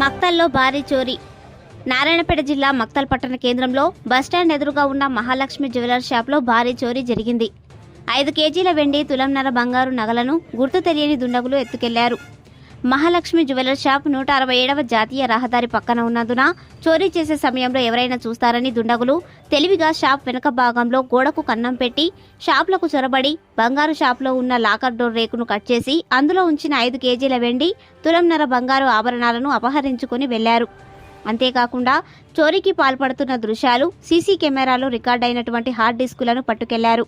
మక్తల్లో భారీ చోరీ. నారాయణపేట జిల్లా మక్తల్ పట్టణ కేంద్రంలో బస్టాండ్ ఎదురుగా ఉన్న మహాలక్ష్మి జ్యువెలర్ షాప్లో భారీ చోరీ జరిగింది. ఐదు కేజీల వెండి తులంన్నర బంగారు నగలను గుర్తు తెలియని దుండగులు ఎత్తుకెళ్ళారు. మహాలక్ష్మి జ్యువెలర్ షాప్ నూట అరవై ఏడవ జాతీయ రహదారి పక్కన ఉన్నందున చోరీ చేసే సమయంలో ఎవరైనా చూస్తారని దుండగులు తెలివిగా షాప్ వెనుక భాగంలో గోడకు కన్నం పెట్టి షాప్లకు చొరబడి బంగారు షాప్లో ఉన్న లాకర్ డోర్ రేకును కట్ చేసి అందులో ఉంచిన ఐదు కేజీల వెండి తులంన్నర బంగారు ఆభరణాలను అపహరించుకుని వెళ్ళారు అంతేకాకుండా చోరీకి పాల్పడుతున్న దృశ్యాలు సీసీ కెమెరాలో రికార్డైనటువంటి హార్డ్ డిస్కులను పట్టుకెళ్ళారు.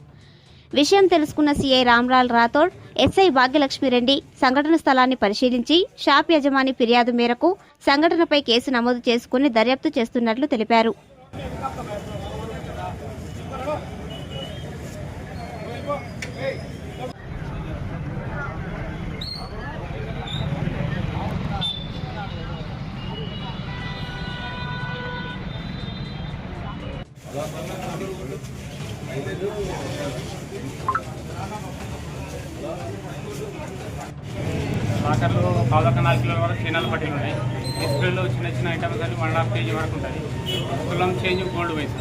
విషయం తెలుసుకున్న సీఐ రామ్లాల్ రాథోడ్ ఎస్ఐ భాగ్యలక్ష్మి రెడ్డి సంఘటన స్థలాన్ని పరిశీలించి షాప్ యజమాని ఫిర్యాదు మేరకు సంఘటనపై కేసు నమోదు చేసుకుని దర్యాప్తు చేస్తున్నట్లు తెలిపారు. లాకర్లో పావుదొక్క నాలుగు కిలోల వరకు చీనాలు పట్టీలు ఉన్నాయి. డిస్ప్లేలో చిన్న చిన్న ఐటమ్స్ అన్ని వన్ అండ్ హాఫ్ కేజీ వరకు ఉంటుంది తులం చేంజ్ గోల్డ్ వైస్